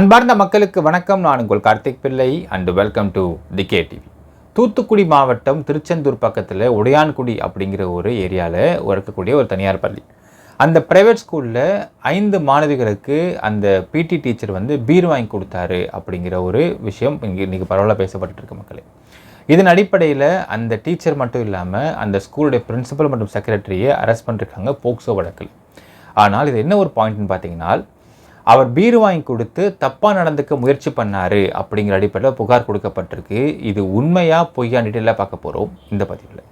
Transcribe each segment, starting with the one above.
அன்பார்ந்த மக்களுக்கு வணக்கம். நான் உங்கள் Karthik Pillai and welcome to the K TV Thoothukudi மாவட்டம் திருச்செந்தூர் பக்கத்தில் உடையான்குடி அப்படிங்கிற ஒரு ஏரியாவில் இருக்கக்கூடிய ஒரு தனியார் பள்ளி. அந்த ப்ரைவேட் ஸ்கூலில் ஐந்து மாணவிகளுக்கு அந்த பிடி டீச்சர் வந்து பீர் வாங்கி கொடுத்தாரு அப்படிங்கிற ஒரு விஷயம் இங்கே இன்றைக்கி பரவலாக பேசப்பட்டு இருக்கு மக்களே. இதன் அடிப்படையில் அந்த டீச்சர் மட்டும் இல்லாமல் அந்த ஸ்கூலுடைய பிரின்சிபல் மற்றும் செக்ரட்டரியை அரெஸ்ட் பண்ணிருக்காங்க போக்சோ வழக்கில். ஆனால் இது என்ன ஒரு பாயிண்ட்னு பார்த்தீங்கன்னா அவர் பீர் வாங்கி கொடுத்து தப்பாக நடந்துக்க முயற்சி பண்ணாரு அப்படிங்கிற அடிப்படையில் புகார் கொடுக்கப்பட்டிருக்கு. இது உண்மையாக பொய்யா டீட்டெயிலாக பார்க்க போகிறோம் இந்த பதிவில்.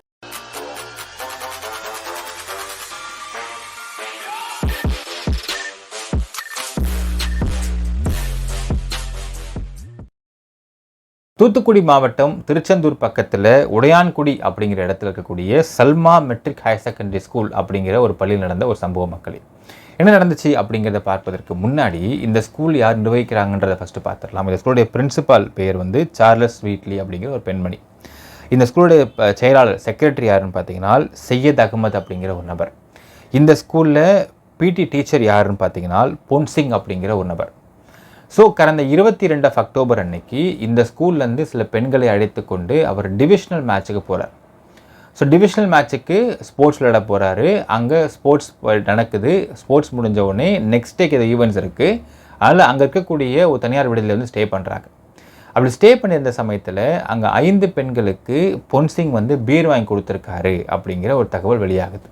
தூத்துக்குடி மாவட்டம் திருச்செந்தூர் பக்கத்தில் உடையான்குடி அப்படிங்கிற இடத்துல இருக்கக்கூடிய Salma matric higher secondary school அப்படிங்கிற ஒரு பள்ளியில் நடந்த ஒரு சம்பவ மக்களே. என்ன நடந்துச்சு அப்படிங்கிறத பார்ப்பதற்கு முன்னாடி இந்த ஸ்கூல் யார் நிர்வகிக்கிறாங்கன்றதை ஃபஸ்ட்டு பார்த்துடலாம். இந்த ஸ்கூலுடைய பிரின்சிபால் பெயர் வந்து சார்லஸ் வீட்லி அப்படிங்கிற ஒரு பெண்மணி. இந்த ஸ்கூலுடைய செயலாளர் செக்ரட்டரி யாருன்னு பார்த்தீங்கன்னா சையத் அகமது அப்படிங்கிற ஒரு நபர். இந்த ஸ்கூலில் பிடி டீச்சர் யாருன்னு பார்த்தீங்கன்னா பொன்சிங் அப்படிங்கிற ஒரு நபர். ஸோ கடந்த இருபத்தி ரெண்டு அக்டோபர் அன்னைக்கு இந்த ஸ்கூல்லேருந்து சில பெண்களை அழைத்து கொண்டு அவர் டிவிஷனல் மேட்ச்சுக்கு போகிறார் ஸோ டிவிஷனல் மேட்ச்சுக்கு ஸ்போர்ட்ஸ் விளையாட போகிறாரு அங்கே ஸ்போர்ட்ஸ் நடக்குது. ஸ்போர்ட்ஸ் முடிஞ்ச உடனே நெக்ஸ்ட் டேக்கு இது ஈவெண்ட்ஸ் இருக்குது அதனால் அங்கே இருக்கக்கூடிய ஒரு தனியார் விடுதியில் வந்து ஸ்டே பண்ணுறாங்க அப்படி ஸ்டே பண்ணியிருந்த சமயத்தில் அங்கே ஐந்து பெண்களுக்கு பொன்சிங் வந்து பீர் வாங்கி கொடுத்துருக்காரு அப்படிங்கிற ஒரு தகவல் வெளியாகுது.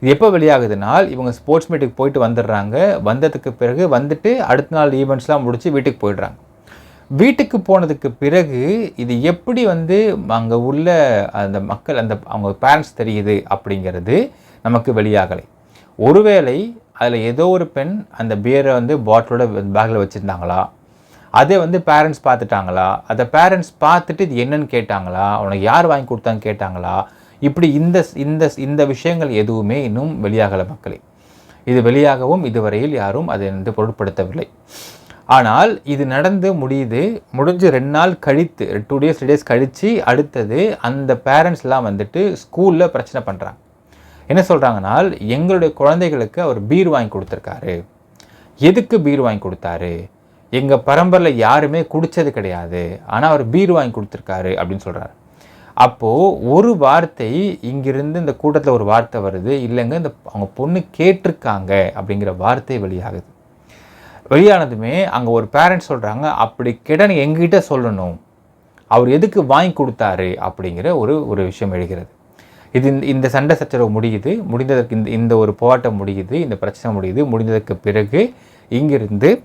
இது எப்போ வெளியாகுதுனால் இவங்க ஸ்போர்ட்ஸ் மீட்டுக்கு போயிட்டு வந்துடுறாங்க. வந்ததுக்கு பிறகு வந்துட்டு அடுத்த நாள் ஈவெண்ட்ஸ்லாம் முடித்து வீட்டுக்கு போயிடுறாங்க. வீட்டுக்கு போனதுக்கு பிறகு இது எப்படி வந்து அங்கே உள்ள அந்த மக்கள் அந்த அவங்க பேரண்ட்ஸ் தெரியுது அப்படிங்கிறது நமக்கு வெளியாகலை. ஒருவேளை அதில் ஏதோ ஒரு பெண் அந்த பியரை வந்து பாட்டிலோட பேக்கில் வச்சுருந்தாங்களா? அதை வந்து பேரண்ட்ஸ் பார்த்துட்டாங்களா? அதை பேரண்ட்ஸ் பார்த்துட்டு இது என்னன்னு கேட்டாங்களா? உனக்கு யார் வாங்கி கொடுத்தான்னு கேட்டாங்களா? இப்படி இந்த இந்த இந்த விஷயங்கள் எதுவுமே இன்னும் வெளியாகலை மக்களே. இது வெளியாகவும் இதுவரையில் யாரும் அதை வந்து பொருட்படுத்தவில்லை. ஆனால் இது நடந்து முடியுது முடிஞ்சு ரெண்டு நாள் கழித்து டூ டேஸ் த்ரீ டேஸ் கழித்து அடுத்தது அந்த பேரண்ட்ஸ்லாம் வந்துட்டு ஸ்கூலில் பிரச்சனை பண்ணுறாங்க என்ன சொல்கிறாங்கன்னா எங்களுடைய குழந்தைகளுக்கு அவர் பீர் வாங்கி கொடுத்துருக்காரு. எதுக்கு பீர் வாங்கி கொடுத்தாரு? எங்கள் பரம்பரையில் யாருமே குடித்தது கிடையாது. ஆனால் அவர் பீர் வாங்கி கொடுத்துருக்காரு அப்படின்னு சொல்கிறாரு அப்போது ஒரு வார்த்தை இங்கிருந்து இந்த கூட்டத்தில் ஒரு வார்த்தை வருது இல்லைங்க இந்த அவங்க பொண்ணு கேட்டிருக்காங்க அப்படிங்கிற வார்த்தை வெளியாகுது. வெளியானதுமே அங்கே ஒரு பேரண்ட்ஸ் சொல்கிறாங்க அப்படி கேட்டால் எங்கிட்ட சொல்லணும். அவர் எதுக்கு வாங்கி கொடுத்தாரு? அப்படிங்கிற ஒரு ஒரு விஷயம் எழுகிறது. இது இந்த- இந்த சண்டை சச்சரவு முடியுது. முடிந்ததற்கு இந்த இந்த ஒரு போராட்டம் முடியுது. இந்த பிரச்சனை முடியுது. முடிந்ததற்கு பிறகு இங்கிருந்து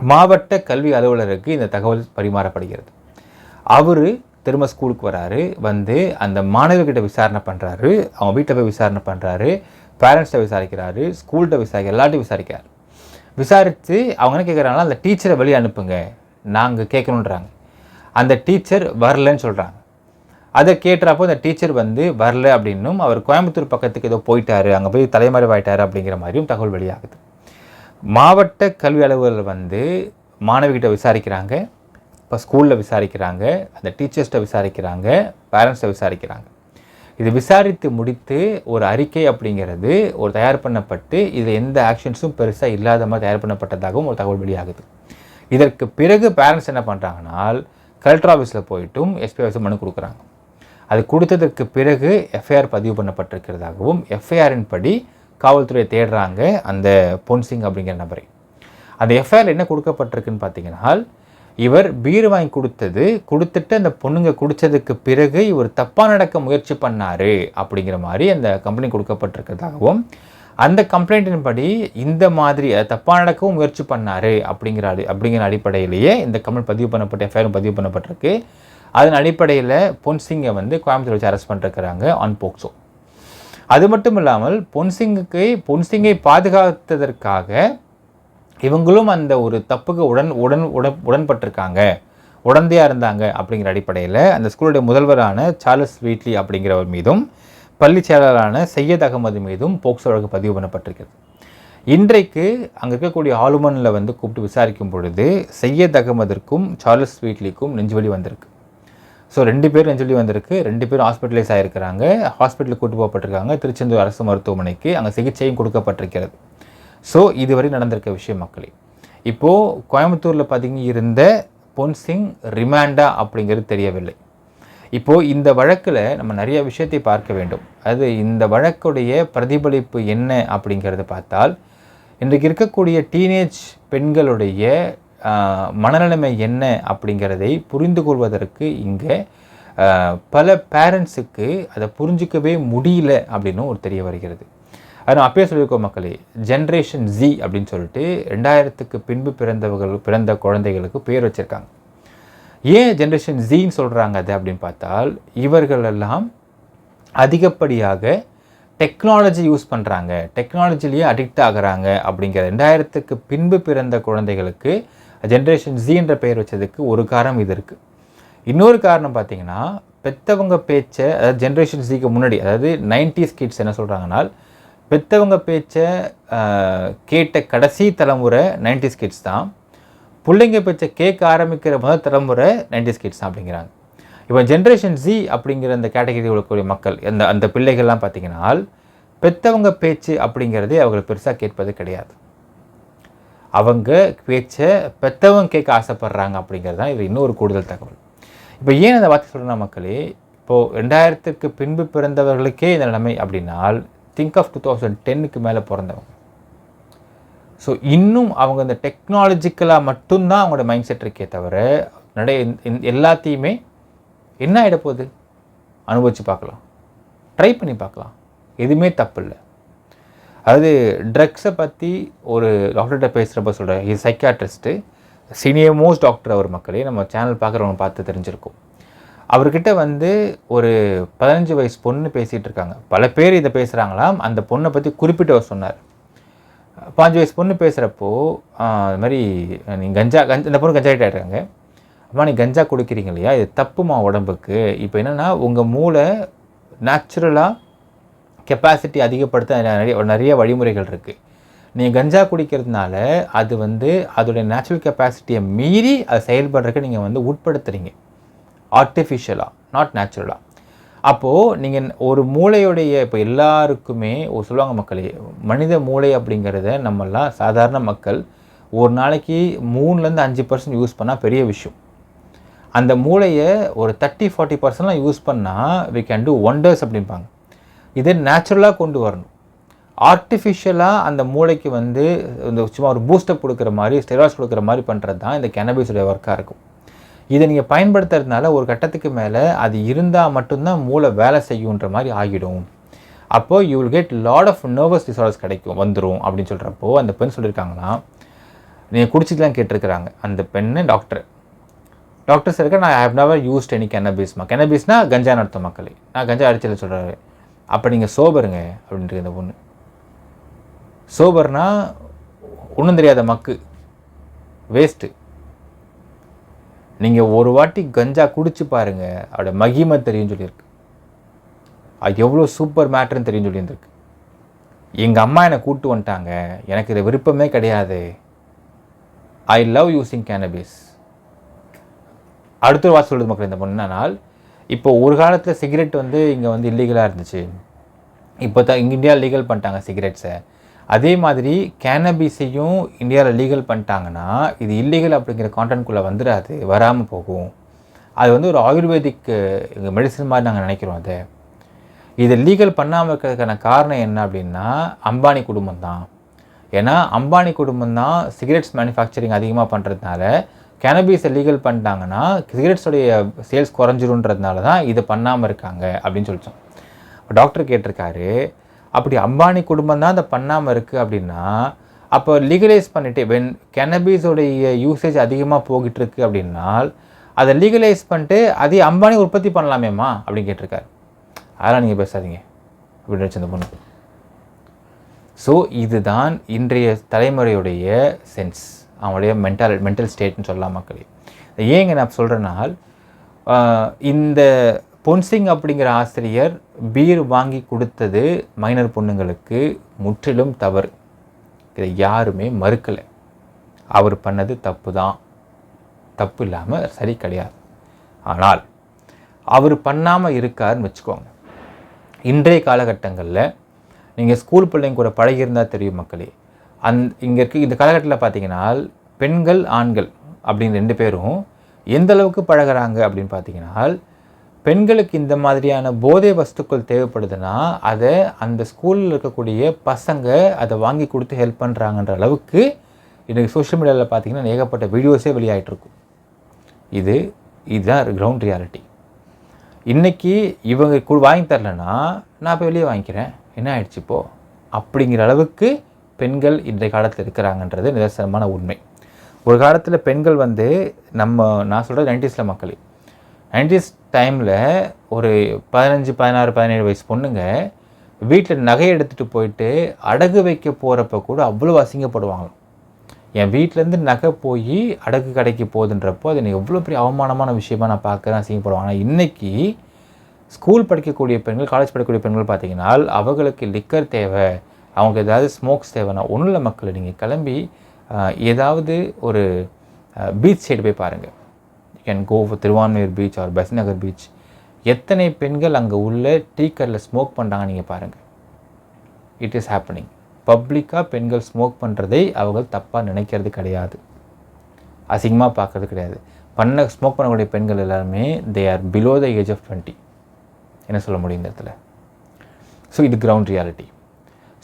மாவட்ட கல்வி அலுவலருக்கு இந்த தகவல் பரிமாறப்படுகிறது. அவர் திரும்ப ஸ்கூலுக்கு வராரு. வந்து அந்த மாணவர்கிட்ட விசாரணை பண்ணுறாரு அவங்க வீட்டில் போய் விசாரணை பண்ணுறாரு பேரண்ட்ஸ்கிட்ட விசாரிக்கிறாரு. ஸ்கூல்கிட்ட விசாரிக்க எல்லாத்தையும் விசாரிக்கிறார். விசாரித்து அவங்க என்ன கேட்குறாங்கன்னா அந்த டீச்சரை வெளியே அனுப்புங்க. நாங்கள் கேட்கணுன்றாங்க அந்த டீச்சர் வரலன்னு சொல்கிறாங்க அதை கேட்டுறப்போ அந்த டீச்சர் வந்து வரல அப்படின்னும் அவர் கோயம்புத்தூர் பக்கத்துக்கு ஏதோ போயிட்டாரு அங்கே போய் தலைமறைவாயிட்டாரு அப்படிங்கிற மாதிரியும் தகவல் வெளியாகுது. மாவட்ட கல்வி அலுவலர் வந்து மாணவிகிட்ட விசாரிக்கிறாங்க இப்போ ஸ்கூலில் விசாரிக்கிறாங்க அந்த டீச்சர்ஸ்கிட்ட விசாரிக்கிறாங்க பேரண்ட்ஸ்கிட்ட விசாரிக்கிறாங்க. இது விசாரித்து முடித்து ஒரு அறிக்கை அப்படிங்கிறது ஒரு தயார் பண்ணப்பட்டு இது எந்த ஆக்ஷன்ஸும் பெருசாக இல்லாத மாதிரி தயார் பண்ணப்பட்டதாகவும் ஒரு தகவல் வெளியாகுது. இதற்கு பிறகு பேரண்ட்ஸ் என்ன பண்ணுறாங்கனால் கலெக்டர் ஆஃபீஸில் போயிட்டும் எஸ்பி ஆஃபீஸில் மனு கொடுக்குறாங்க. அது கொடுத்ததற்கு பிறகு எஃப்ஐஆர் பதிவு பண்ணப்பட்டிருக்கிறதாகவும் எஃப்ஐஆரின் படி காவல்துறையை தேடுறாங்க அந்த பொன்சிங் அப்படிங்கிற நபரை. அந்த எஃப்ஐஆர் என்ன கொடுக்கப்பட்டிருக்குன்னு பார்த்தீங்கன்னா இவர் பீர் வாங்கி கொடுத்தது கொடுத்துட்டு அந்த பொண்ணுங்க குடித்ததுக்கு பிறகு இவர் தப்பாக நடக்க முயற்சி பண்ணாரு அப்படிங்கிற மாதிரி அந்த கம்ப்ளைண்ட் கொடுக்கப்பட்டிருக்கிறதாகவும் அந்த கம்ப்ளைண்ட்டின் படி இந்த மாதிரி தப்பாக நடக்கவும் முயற்சி பண்ணாரு அப்படிங்கிற அடி அப்படிங்கிற அடிப்படையிலேயே இந்த கம்ப்ளைண்ட் பதிவு பண்ணப்பட்ட எஃப்ஐஆர் பதிவு பண்ணப்பட்டிருக்கு. அதன் அடிப்படையில் பொன்சிங்கை வந்து கோயம்புத்தூர் வச்சு அரெஸ்ட் பண்ணிருக்கிறாங்க ஆன் போக்சோ. அது மட்டும் இல்லாமல் பொன்சிங்குக்கு பொன்சிங்கை பாதுகாத்ததற்காக இவங்களும் அந்த ஒரு தப்புக்கு உடன் உடன் உடன் உடன்பட்டிருக்காங்க. உடந்தையாக இருந்தாங்க அப்படிங்கிற அடிப்படையில் அந்த ஸ்கூலுடைய முதல்வரான சார்லஸ் வீட்லி அப்படிங்கிறவர் மீதும் பள்ளி செயலாளரான சையத் அகமது மீதும் போக்சோ வழக்கு பதிவு பண்ணப்பட்டிருக்கிறது. இன்றைக்கு அங்கே இருக்கக்கூடிய ஆளுமனில் வந்து கூப்பிட்டு விசாரிக்கும் பொழுது சையத் அகமதிற்கும் சார்லஸ் வீட்லிக்கும் நெஞ்சுவலி வந்திருக்கு. ஸோ ரெண்டு பேரும் நெஞ்சுவலி வந்திருக்கு. ரெண்டு பேரும் ஹாஸ்பிட்டலைஸ் ஆகிருக்கிறாங்க ஹாஸ்பிட்டலுக்கு கூட்டு போகப்பட்டிருக்காங்க. திருச்செந்தூர் அரசு மருத்துவமனைக்கு அங்கே சிகிச்சையும் கொடுக்கப்பட்டிருக்கிறது. ஸோ இதுவரை நடந்திருக்க விஷயம் மக்களே. இப்போது கோயம்புத்தூரில் பார்த்தீங்க இருந்த பொன்சிங் ரிமாண்டா அப்படிங்கிறது தெரியவில்லை. இப்போது இந்த வழக்கில் நம்ம நிறைய விஷயத்தை பார்க்க வேண்டும். அது இந்த வழக்குடைய பிரதிபலிப்பு என்ன அப்படிங்கிறத பார்த்தால் இன்றைக்கு இருக்கக்கூடிய டீனேஜ் பெண்களுடைய மனநிலைமை என்ன அப்படிங்கிறதை புரிந்து கொள்வதற்கு இங்கே பல பேரண்ட்ஸுக்கு அதை புரிஞ்சிக்கவே முடியல அப்படின்னு ஒரு தெரிய வருகிறது. அது நான் அப்பயே சொல்லியிருக்கோம் மக்களே ஜென்ரேஷன் ஜி அப்படின்னு சொல்லிட்டு ரெண்டாயிரத்துக்கு பின்பு பிறந்தவர்கள் பிறந்த குழந்தைகளுக்கு பேர் வச்சுருக்காங்க. ஏன் ஜென்ரேஷன் ஜின்னு சொல்கிறாங்க அது அப்படின்னு பார்த்தால் இவர்களெல்லாம் அதிகப்படியாக டெக்னாலஜி யூஸ் பண்ணுறாங்க டெக்னாலஜிலேயே அடிக்ட் ஆகுறாங்க அப்படிங்கிற ரெண்டாயிரத்துக்கு பின்பு பிறந்த குழந்தைகளுக்கு ஜென்ரேஷன் ஜின்ற பெயர் வச்சதுக்கு ஒரு காரணம் இது இருக்குது இன்னொரு காரணம் பார்த்தீங்கன்னா பெத்தவங்க பேச்சை அதாவது ஜென்ரேஷன் ஜிக்கு முன்னாடி அதாவது நைன்டிஸ் கிட்ஸ் என்ன சொல்கிறாங்கன்னா பெத்தவங்க பேச்சை கேட்ட கடைசி தலைமுறை நைன்டிஸ் கிட்ஸ் தான். பிள்ளைங்க பேச்சை கேட்க ஆரம்பிக்கிற முதல் தலைமுறை நைன்டிஸ் கிட்ஸ் தான் அப்படிங்கிறாங்க. இப்போ ஜென்ரேஷன் ஜி அப்படிங்கிற அந்த கேட்டகரி உள்ளக்கூடிய மக்கள் அந்த அந்த பிள்ளைகள்லாம் பார்த்தீங்கன்னா பெத்தவங்க பேச்சு அப்படிங்கிறதே அவங்க பெருசாக கேட்பது கிடையாது. அவங்க பேச்சை பெத்தவங்க கேட்க ஆசைப்படுறாங்க அப்படிங்கிறது தான் இது இன்னொரு கூடுதல் தகவல். இப்போ ஏன் அதை வார்த்தை சொல்கிறேன்னா மக்களே இப்போது ரெண்டாயிரத்துக்கு பின்பு பிறந்தவர்களுக்கே இந்த நிலைமை அப்படின்னால் திங்க் ஆஃப் டூ தௌசண்ட் டென்னுக்கு மேலே பிறந்தவங்க. ஸோ இன்னும் அவங்க இந்த டெக்னாலஜிக்கலாக மட்டும்தான் அவங்களோட மைண்ட் செட் இருக்கே தவிர நிறைய எல்லாத்தையுமே என்ன ஆகிட போகுது? பார்க்கலாம். ட்ரை பண்ணி பார்க்கலாம். எதுவுமே தப்பு இல்லை. அதாவது ட்ரக்ஸை பற்றி ஒரு டாக்டர்கிட்ட பேசுகிறப்ப சொல்கிறேன் இது சைக்காட்ரிஸ்ட்டு சீனியர் மோஸ்ட் டாக்டர் அவர் மக்களே. நம்ம சேனல் பார்க்குறவங்க பார்த்து தெரிஞ்சிருக்கும். அவர்கிட்ட வந்து ஒரு பதினஞ்சு வயசு பொண்ணு பேசிகிட்டு இருக்காங்க. பல பேர் இதை பேசுகிறாங்களாம் அந்த பொண்ணை பற்றி குறிப்பிட்டு அவர் சொன்னார். பாஞ்சு வயசு பொண்ணு பேசுகிறப்போ அது மாதிரி நீங்கள் கஞ்சா கஞ்சா இந்த பொண்ணு கஞ்சா ஆகிட்டாங்க அம்மா நீ கஞ்சா குடிக்கிறீங்க இல்லையா? இது தப்புமா உடம்புக்கு. இப்போ என்னென்னா உங்கள் மூளை நேச்சுரலாக கெப்பாசிட்டி அதிகப்படுத்த நிறைய நிறைய வழிமுறைகள் இருக்குது நீங்கள் கஞ்சா குடிக்கிறதுனால அது வந்து அதோடைய நேச்சுரல் கெப்பாசிட்டியை மீறி அது செயல்படுறதுக்கு நீங்கள் வந்து உட்படுத்துறீங்க. ஆர்டிஃபிஷியலாக நாட் நேச்சுரலாக அப்போது நீங்கள் ஒரு மூளையுடைய இப்போ எல்லாருக்குமே ஒரு சொல்லுவாங்க மக்களே மனித மூளை அப்படிங்கிறத நம்மெல்லாம் சாதாரண மக்கள் ஒரு நாளைக்கு மூணுலேருந்து அஞ்சு பர்சன்ட் யூஸ் பண்ணால் பெரிய விஷயம். அந்த மூளையை ஒரு தேர்ட்டி ஃபார்ட்டி பர்சன்ட்லாம் யூஸ் பண்ணால் வி கேன் டூ ஒண்டர்ஸ் அப்படிம்பாங்க. இதை நேச்சுரலாக கொண்டு வரணும். ஆர்டிஃபிஷியலாக அந்த மூளைக்கு வந்து இந்த சும்மா ஒரு பூஸ்டப் கொடுக்குற மாதிரி ஸ்டெராய்ட்ஸ் கொடுக்குற மாதிரி பண்ணுறது தான் இந்த கெனபிஸுடைய ஒர்க்காக இருக்கும். இதை நீங்கள் பயன்படுத்துறதுனால ஒரு கட்டத்துக்கு மேலே அது இருந்தால் மட்டும்தான் மூளை வேலை செய்யுன்ற மாதிரி ஆகிடும். அப்போது you will get lot of nervous disorders கிடைக்கும் வந்துடும் அப்படின்னு சொல்கிறப்போ அந்த பெண் சொல்லியிருக்காங்கன்னா நீங்கள் குடிச்சிக்கலாம் கேட்டிருக்கிறாங்க. அந்த பெண்ணு டாக்டர் டாக்டர்ஸ் இருக்க நான் ஹவ் நவர் யூஸ்ட் எனி கெனபிஸ்மா கெனபிஸ்னா கஞ்சா நடத்தும் மக்களே. நான் கஞ்சா அடிச்சல சொல்கிறாரு அப்போ நீங்கள் சோபருங்க அப்படின்ட்டு இந்த பொண்ணு. சோபர்னால் ஒன்றும் தெரியாத மக்கு. வேஸ்ட்டு நீங்கள் ஒரு வாட்டி கஞ்சா குடிச்சு பாருங்கள் அவட மகிமை தெரியும் சொல்லியிருக்கு. அது எவ்வளோ சூப்பர் மேட்ருன்னு தெரியும் சொல்லியிருந்திருக்கு எங்கள் அம்மா என்னை கூப்பிட்டு வந்துட்டாங்க. எனக்கு இது விருப்பமே கிடையாது. ஐ லவ் யூஸிங் கேனபிஸ் அடுத்த ஒரு சொல்லுது மக்கள் இந்த பொண்ணுனால் இப்போ ஒரு காலத்தில் சிகரெட் வந்து இங்கே வந்து இல்லீகலாக இருந்துச்சு. இப்போ தான் இங்கே இந்தியா லீகல் பண்ணிட்டாங்க சிகரெட்ஸை. அதே மாதிரி கேனபிஸையும் இந்தியாவில் லீகல் பண்ணிட்டாங்கன்னா இது இல்லீகல் அப்படிங்கிற கான்டென்ட்குள்ளே வந்துடாது வராமல் போகும். அது வந்து ஒரு ஆயுர்வேதிக் மெடிசன் மாதிரி நாங்கள் நினைக்கிறோம் அதை. இதை லீகல் பண்ணாமல் இருக்கிறதுக்கான காரணம் என்ன அப்படின்னா அம்பானி குடும்பம் தான். ஏன்னா அம்பானி குடும்பம் தான் சிகரெட்ஸ் மேனுஃபேக்சரிங் அதிகமாக பண்ணுறதுனால கேனபீஸை லீகல் பண்ணிட்டாங்கன்னா சிகரெட்ஸோடைய சேல்ஸ் குறைஞ்சிருன்றதுனால தான் இதை பண்ணாமல் இருக்காங்க அப்படின்னு சொல்லிச்சோம். டாக்டர் கேட்டிருக்காரு அப்படி அம்பானி குடும்பம் தான் அதை பண்ணாமல் இருக்குது அப்படின்னா அப்போ லீகலைஸ் பண்ணிட்டு வென் கெனபீஸோடைய யூசேஜ் அதிகமாக போகிட்டு இருக்கு அப்படின்னால் அதை லீகலைஸ் பண்ணிட்டு அதே அம்பானி உற்பத்தி பண்ணலாமேம்மா அப்படின்னு கேட்டிருக்காரு. அதெல்லாம் நீங்கள் பேசாதீங்க. அப்படின்னு வச்சு அந்த பொண்ணு. ஸோ இதுதான் இன்றைய தலைமுறையுடைய சென்ஸ் அவங்களுடைய மென்டல் மென்டல் ஸ்டேட்னு சொல்லலாம் மக்களே. ஏங்க நான் சொல்கிறேனால் இந்த பொன்சிங் அப்படிங்கிற ஆசிரியர் பீர் வாங்கி கொடுத்தது மைனர் பொண்ணுங்களுக்கு முற்றிலும் தவறு. இதை யாருமே மறுக்கலை. அவர் பண்ணது தப்பு தான் தப்பு இல்லாமல் சரி கிடையாது. ஆனால் அவர் பண்ணாமல் இருக்காருன்னு வச்சுக்கோங்க. இன்றைய காலகட்டங்களில் நீங்கள் ஸ்கூல் பிள்ளைங்க கூட பழகியிருந்தால் தெரியும் மக்களே. அந் இங்கே இருக்க இந்த காலகட்டத்தில் பார்த்தீங்கன்னா பெண்கள் ஆண்கள் அப்படின்னு ரெண்டு பேரும் எந்த அளவுக்கு பழகுறாங்க அப்படின்னு பார்த்தீங்கன்னா பெண்களுக்கு இந்த மாதிரியான போதை வஸ்துக்கள் தேவைப்படுதுன்னா அதை அந்த ஸ்கூலில் இருக்கக்கூடிய பசங்க அதை வாங்கி கொடுத்து ஹெல்ப் பண்ணுறாங்கன்ற அளவுக்கு இன்றைக்கி சோஷியல் மீடியாவில் பார்த்தீங்கன்னா ஏகப்பட்ட வீடியோஸே வெளியாயிட்டுருக்கும் இது இதுதான் கிரவுண்ட் ரியாலிட்டி இன்றைக்கி இவங்க கு வாங்கி தரலன்னா நான் போய் வெளியே வாங்கிக்கிறேன். என்ன ஆயிடுச்சு இப்போது அப்படிங்கிற அளவுக்கு பெண்கள் இன்றைய காலத்தில் இருக்கிறாங்கன்றது நிதர்சனமான உண்மை. ஒரு காலத்தில் பெண்கள் வந்து நம்ம நான் சொல்கிற நைன்டிஸில் மக்களே நைன்டிஸ் டைமில் ஒரு பதினஞ்சு பதினாறு பதினேழு வயசு பொண்ணுங்க வீட்டில் நகை எடுத்துகிட்டு போயிட்டு அடகு வைக்க போகிறப்ப கூட அவ்வளோ அசிங்கப்படுவாங்களாம் என் வீட்டிலேருந்து நகை போய் அடகு கடைக்கு போகுதுன்றப்போ அது எனக்கு எவ்வளோ பெரிய அவமானமான விஷயமா நான் பார்க்குறேன் அசிங்கப்படுவாங்க. ஆனால் இன்றைக்கி ஸ்கூல் படிக்கக்கூடிய பெண்கள் காலேஜ் படிக்கக்கூடிய பெண்கள் பார்த்தீங்கன்னா அவங்களுக்கு லிக்கர் தேவை அவங்க ஏதாவது ஸ்மோக்ஸ் தேவைன்னா ஒன்றும் இல்லை மக்கள் நீங்கள் கிளம்பி ஏதாவது ஒரு பீச் சைடு போய் பாருங்கள் can go Thiruvanmiyur beach or Besant Nagar beach எத்தனை பெண்கள் அங்கே உள்ள டீக்கரில் ஸ்மோக் பண்ணுறாங்க நீங்கள் பாருங்கள் இட் இஸ் ஹேப்பனிங் பப்ளிக்காக பெண்கள் ஸ்மோக் பண்ணுறதை அவர்கள் தப்பாக நினைக்கிறது கிடையாது. அசிங்கமாக பார்க்கறது கிடையாது. பண்ண ஸ்மோக் பண்ணக்கூடிய பெண்கள் எல்லாருமே they are below the age of twenty என்ன சொல்ல முடியும் இந்த இடத்துல? ஸோ இது கிரவுண்ட் ரியாலிட்டி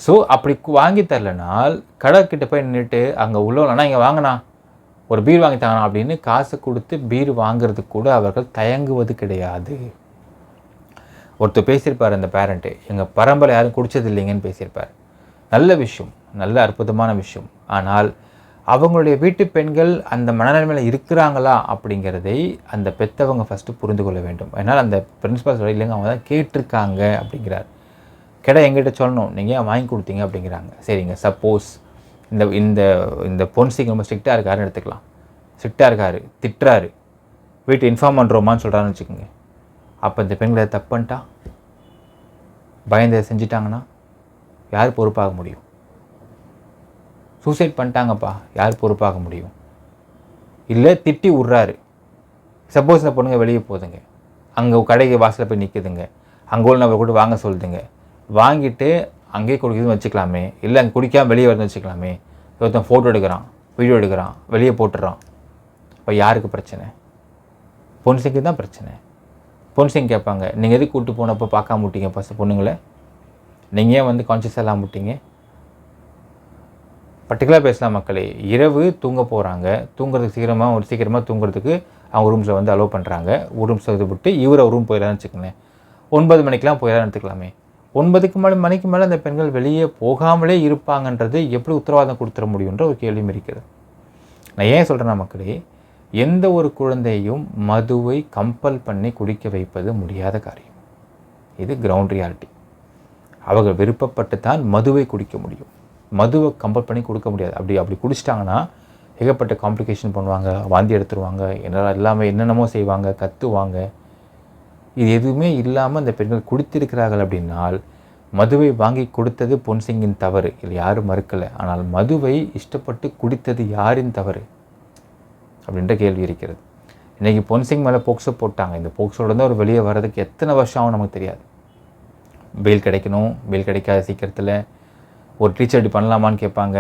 ஸோ அப்படி வாங்கி தரலனால் கடை கிட்ட போய் நின்றுட்டு அங்கே உள்ளவனா இங்கே வாங்கினா ஒரு பீர் வாங்கி தாங்கண்ணா அப்படின்னு காசு கொடுத்து பீர் வாங்குறதுக்கு கூட அவர்கள் தயங்குவது கிடையாது. ஒருத்தர் பேசியிருப்பார் அந்த பேரண்ட்டு எங்கள் பரம்பரை யாரும் குடித்தது இல்லைங்கன்னு பேசியிருப்பார். நல்ல விஷயம் நல்ல அற்புதமான விஷயம். ஆனால் அவங்களுடைய வீட்டு பெண்கள் அந்த மனநிலைமையில் இருக்கிறாங்களா அப்படிங்கிறதை அந்த பெத்தவங்க ஃபஸ்ட்டு புரிந்து கொள்ள வேண்டும். ஏன்னால் அந்த பிரின்ஸிபால் சொல்ல இல்லைங்க அவங்க தான் கேட்டிருக்காங்க அப்படிங்கிறார். கடை எங்கிட்ட சொல்லணும். நீங்கள் ஏன் வாங்கி கொடுத்தீங்க? அப்படிங்கிறாங்க. சரிங்க சப்போஸ் இந்த இந்த இந்த பொன்சிங் ரொம்ப ஸ்ட்ரிக்டாக இருக்காருன்னு எடுத்துக்கலாம். ஸ்ட்ரிக்டாக இருக்காரு திட்டுறாரு. வீட்டு இன்ஃபார்ம் பண்ணுறோமான்னு சொல்கிறான்னு வச்சுக்கோங்க. அப்போ இந்த பெண்களை தப்பு பண்ணிட்டா? பயந்து செஞ்சிட்டாங்கன்னா? யார் பொறுப்பாக முடியும்? சூசைட் பண்ணிட்டாங்கப்பா யார் பொறுப்பாக முடியும்? இல்லை திட்டி விட்றாரு. சப்போஸ் இந்த பொண்ணுங்க வெளியே போகுதுங்க அங்கே கடைக்கு வாசலில் போய் நிற்குதுங்க அங்கே உள்ள நபர் கூட வாங்க சொல்லுதுங்க. வாங்கிட்டு அங்கேயே குடிக்குதுன்னு வச்சுக்கலாமே. இல்லை அங்கே குடிக்காமல் வெளியே வருதுன்னு வச்சுக்கலாமே. ஒருத்தன் ஃபோட்டோ எடுக்கிறான் வீடியோ எடுக்கிறான் வெளியே போட்டுடுறான். இப்போ யாருக்கு பிரச்சனை? பொன்சிங்க்கு தான் பிரச்சனை. பொன்சிங் கேட்பாங்க நீங்கள் எதுக்கு கூப்பிட்டு போனப்போ பார்க்காம விட்டீங்க ஃபஸ்ட்டு பொண்ணுங்களை? நீங்கள் ஏன் வந்து கான்ஷியஸ் இல்லாமல் விட்டீங்க? பர்டிகுலராக பேசலாம் மக்களே இரவு தூங்க போகிறாங்க தூங்குறதுக்கு சீக்கிரமாக ஒரு சீக்கிரமாக தூங்குறதுக்கு அவங்க ரூம்ஸில் வந்து அலோவ் பண்ணுறாங்க ரூம்ஸில் இது விட்டு இவரை ரூம் போயிடலான்னு வச்சுக்கோங்களேன். ஒன்பது மணிக்கெலாம் போயிடலாம் எடுத்துக்கலாமே. ஒன்பதுக்கு மேலே மணிக்கு மேலே அந்த பெண்கள் வெளியே போகாமலே இருப்பாங்கன்றது எப்படி உத்தரவாதம் கொடுத்துட முடியுன்ற ஒரு கேள்வியும் இருக்கிறது நான் ஏன் சொல்கிறேன்னா மக்களே எந்த ஒரு குழந்தையும் மதுவை கம்பல் பண்ணி குடிக்க வைப்பது முடியாத காரியம். இது கிரவுண்ட் ரியாலிட்டி அவங்க விருப்பப்பட்டு தான் மதுவை குடிக்க முடியும். மதுவை கம்பல் பண்ணி கொடுக்க முடியாது. அப்படி அப்படி குடிச்சிட்டாங்கன்னா ஏகப்பட்ட காம்ப்ளிகேஷன் பண்ணுவாங்க வாந்தி எடுத்துருவாங்க என்ன எல்லாமே என்னென்னமோ செய்வாங்க கத்துவாங்க. இது எதுவுமே இல்லாமல் அந்த பெண்கள் குடித்திருக்கிறார்கள் அப்படின்னால் மதுவை வாங்கி கொடுத்தது பொன்சிங்கின் தவறு. இல்லை யாரும் மறுக்கலை. ஆனால் மதுவை இஷ்டப்பட்டு குடித்தது யாரின் தவறு? அப்படின்ற கேள்வி இருக்கிறது. இன்றைக்கி பொன்சிங் மேலே போக்சோ போட்டாங்க. இந்த போக்சோலேருந்து அவர் வெளியே வர்றதுக்கு எத்தனை வருஷம் ஆகும் நமக்கு தெரியாது. பெயில் கிடைக்கணும். பெயில் கிடைக்காத சீக்கிரத்தில் ஒரு டீச்சர் இப்படி பண்ணலாமான்னு கேட்பாங்க.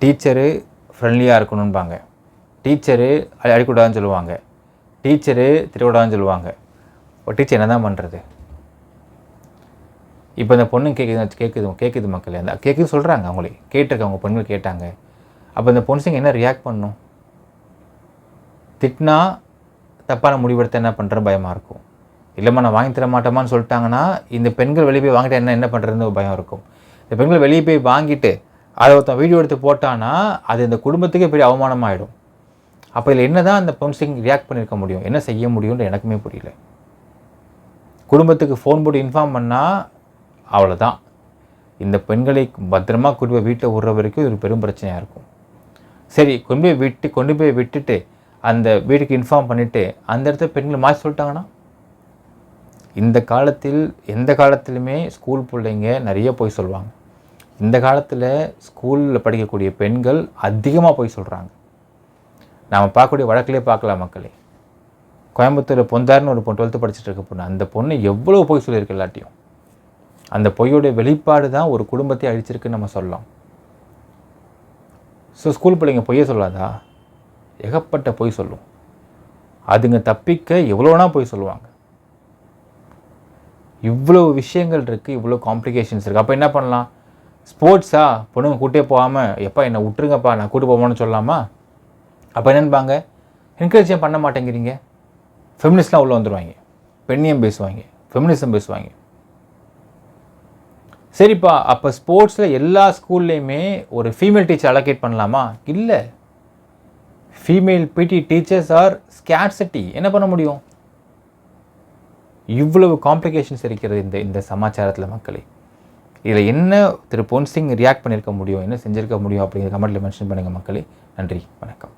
டீச்சரு ஃப்ரெண்ட்லியாக இருக்கணும்பாங்க. டீச்சரு அடிக்கூடாதுன்னு சொல்லுவாங்க. டீச்சரு திருவிடான்னு சொல்லுவாங்க. ஒட்டிச்சு டீச்சர் என்ன தான் பண்ணுறது இப்போ இந்த பொண்ணு கேட்குது கேட்குது கேட்குது மக்கள். அந்த கேட்குது சொல்கிறாங்க அவங்களே. கேட்டிருக்காங்க பொண்ணுகள் கேட்டாங்க. அப்போ இந்த பொண்ணுங்க என்ன ரியாக்ட் பண்ணும்? திட்டினா தப்பான முடிவெடுத்த என்ன பண்ணுற பயமாக இருக்கும். இல்லைம்மா நான் வாங்கி தர மாட்டோமான்னு சொல்லிட்டாங்கன்னா இந்த பெண்கள் வெளியே போய் வாங்கிட்டு என்ன என்ன பண்ணுறதுன்னு ஒரு பயம் இருக்கும். இந்த பெண்கள் வெளியே போய் வாங்கிட்டு அதை ஒருத்தன் வீடியோ எடுத்து போட்டான்னா அது இந்த குடும்பத்துக்கே பெரிய அவமானமாகிடும் அப்போ இதில் என்ன தான் அந்த பொன்சிங் ரியாக்ட் பண்ணியிருக்க முடியும்? என்ன செய்ய முடியும்னு எனக்குமே புரியல. குடும்பத்துக்கு ஃபோன் போட்டு இன்ஃபார்ம் பண்ணால் அவ்வளோதான் இந்த பெண்களை பத்திரமா கொண்டு போய் வீட்டில் விடுற வரைக்கும் இது ஒரு பெரும் பிரச்சனையாக இருக்கும். சரி கொண்டு போய் விட்டு கொண்டு போய் விட்டுட்டு அந்த வீட்டுக்கு இன்ஃபார்ம் பண்ணிவிட்டு அந்த இடத்துல பெண்களை மாற்றி சொல்லிட்டாங்கன்னா? இந்த காலத்தில் எந்த காலத்திலுமே ஸ்கூல் பிள்ளைங்க நிறைய போய் சொல்லுவாங்க. இந்த காலத்தில் ஸ்கூலில் படிக்கக்கூடிய பெண்கள் அதிகமாக போய் சொல்கிறாங்க நாம் பார்க்கக்கூடிய வழக்கிலே பார்க்கலாம் மக்களே. கோயம்புத்தூர் பொந்தாருன்னு ஒரு பொண்ணு டுவெல்த்து படிச்சுட்டு இருக்க பொண்ணு அந்த பொண்ணு எவ்வளோ பொய் சொல்லியிருக்கு எல்லாத்தையும் அந்த பொய்யோடைய வெளிப்பாடு தான் ஒரு குடும்பத்தை அழிச்சிருக்குன்னு நம்ம சொல்லலாம். ஸோ ஸ்கூல் பிள்ளைங்க பொய்யே சொல்லாதா? ஏகப்பட்ட பொய் சொல்லும். அதுங்க தப்பிக்க எவ்வளோனா பொய் சொல்லுவாங்க. இவ்வளோ விஷயங்கள் இருக்குது இவ்வளோ காம்ப்ளிகேஷன்ஸ் இருக்குது அப்போ என்ன பண்ணலாம்? ஸ்போர்ட்ஸா பொண்ணுங்க கூட்டே போகாமல் எப்பா என்னை விட்டுருங்கப்பா நான் கூட்டு போவோம்னு சொல்லலாமா அப்போ என்னன்பாங்க என்கரேஜ் ஏன் பண்ண மாட்டேங்கிறீங்க? ஃபெமினிஸ்ட்லாம் உள்ளே வந்துடுவாங்க பெண்ணியம் பேசுவாங்க. ஃபெமினிசம் பேசுவாங்க. சரிப்பா அப்போ ஸ்போர்ட்ஸில் எல்லா ஸ்கூல்லையுமே ஒரு ஃபீமேல் டீச்சர் அலோகேட் பண்ணலாமா? இல்லை. ஃபீமேல் பிடி டீச்சர்ஸ் ஆர் ஸ்கேட்சிட்டி என்ன பண்ண முடியும்? இவ்வளவு காம்ப்ளிகேஷன்ஸ் இருக்கிறது இந்த இந்த சமாச்சாரத்தில் மக்களே. இதில் என்ன திரு பொன் சிங் ரியாக்ட் பண்ணியிருக்க முடியும்? என்ன செஞ்சிருக்க முடியும்? அப்படிங்கிற கமெண்ட்டில் மென்ஷன் பண்ணுங்கள் மக்களே. நன்றி. வணக்கம்.